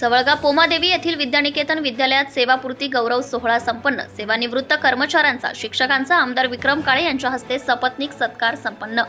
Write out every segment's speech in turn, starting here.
सवळगा पोमादेवी येथील विद्यानिकेतन विद्यालयात सेवापूर्ती गौरव सोहळा संपन्न. सेवानिवृत्त कर्मचाऱ्यांचा शिक्षकांचा आमदार विक्रम काळे यांच्या हस्ते सपत्नीक सत्कार संपन्न.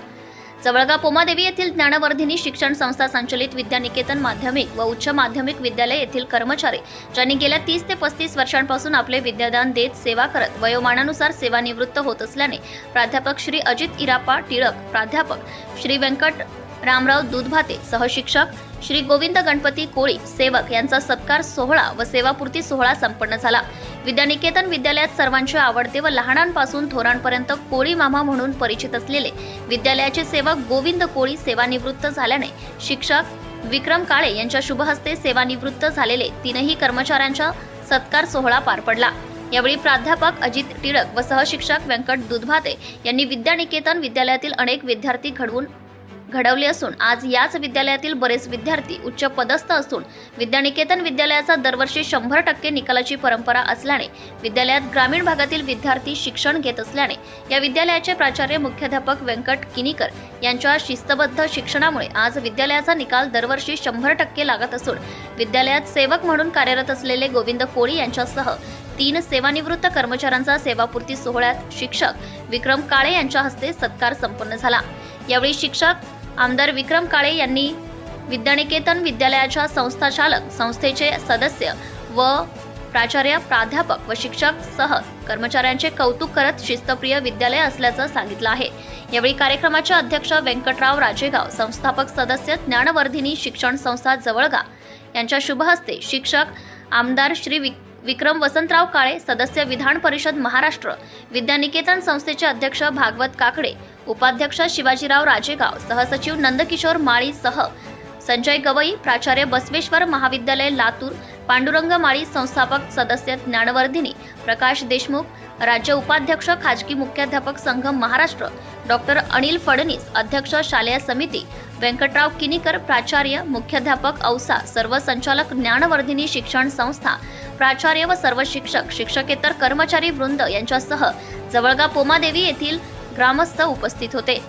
सवळगा पोमादेवी येथील ज्ञानवर्धिनी शिक्षण संस्था संचलित विद्यानिकेतन माध्यमिक व उच्च माध्यमिक विद्यालय येथील कर्मचारी ज्यांनी गेल्या तीस ते पस्तीस वर्षांपासून आपले विद्यादान देत सेवा करत वयोमानानुसार सेवानिवृत्त होत असल्याने प्राध्यापक श्री अजित इरापा टिळक प्राध्यापक श्री व्यंकट रामराव दूधभाते सहशिक्षक श्री गोविंद गणपती कोळी सेवक यांचा सत्कार सोहळा व सेवापूर्ती सोहळा संपन्न झाला. विद्यानिकेतन विद्यालयात सर्वांचे आवडते व लहानांपासून थोरांपर्यंत कोळी मामा म्हणून परिचित असलेले विद्यालयाचे सेवक गोविंद कोळी सेवानिवृत्त झाल्याने शिक्षक विक्रम काळे यांच्या शुभहस्ते सेवानिवृत्त झालेले तीनही कर्मचाऱ्यांचा सत्कार सोहळा पार पडला. यावेळी प्राध्यापक अजित टिळक व सहशिक्षक व्यंकट दुधभाते यांनी विद्यानिकेतन विद्यालयातील अनेक विद्यार्थी घडवून घडवले असून आज याच विद्यालयातील बरेच विद्यार्थी उच्च पदस्थ असून विद्यानिकेतन विद्यालयाचा दरवर्षी शंभर टक्के निकालाची परंपरा असल्याने विद्यालयात ग्रामीण भागातील विद्यार्थी शिक्षण घेत असल्याने या विद्यालयाचे प्राचार्य मुख्याध्यापक व्यंकट किनीकर यांच्या शिस्तबद्ध शिक्षणामुळे आज विद्यालयाचा निकाल दरवर्षी शंभर टक्के लागत असून विद्यालयात सेवक म्हणून कार्यरत असलेले गोविंद कोळी यांच्यासह तीन सेवानिवृत्त कर्मचाऱ्यांचा सेवापूर्ती सोहळ्यात शिक्षक विक्रम काळे यांच्या हस्ते सत्कार संपन्न झाला. यावेळी शिक्षक आमदार विक्रम काळे यांनी विद्यानिकेतन विद्यालयाच्या संस्थाचालक संस्थेचे सदस्य व प्राचार्य प्राध्यापक व शिक्षक सह कर्मचाऱ्यांचे कौतुक करत शिस्तप्रिय विद्यालय असल्याचं सांगितलं आहे. यावेळी कार्यक्रमाचे अध्यक्ष व्यंकटराव राजेगाव संस्थापक सदस्य ज्ञानवर्धिनी शिक्षण संस्था जवळगा यांच्या शुभहस्ते शिक्षक आमदार श्री विक- विक्रम वसंतराव काळे सदस्य विधान परिषद महाराष्ट्र विद्यानिकेतन संस्थेचे अध्यक्ष भागवत काकडे उपाध्यक्ष शिवाजीराव राजेगाव सहसचिव नंदकिशोर माळी सह संजय गवई प्राचार्य बसवेश्वर महाविद्यालय लातूर पांडुरंग माळी संस्थापक सदस्य ज्ञानवर्धिनी प्रकाश देशमुख राज्य उपाध्यक्ष खाजगी मुख्याध्यापक संघ महाराष्ट्र डॉक्टर अनिल फडणीस अध्यक्ष शालेय समिती व्यंकटराव किनीकर प्राचार्य मुख्याध्यापक औसा सर्व संचालक ज्ञानवर्धिनी शिक्षण संस्था प्राचार्य व सर्व शिक्षक शिक्षकेतर कर्मचारी वृंद यांच्यासह जवळगा पोमादेवी येथील ग्रामस्थ उपस्थित होते.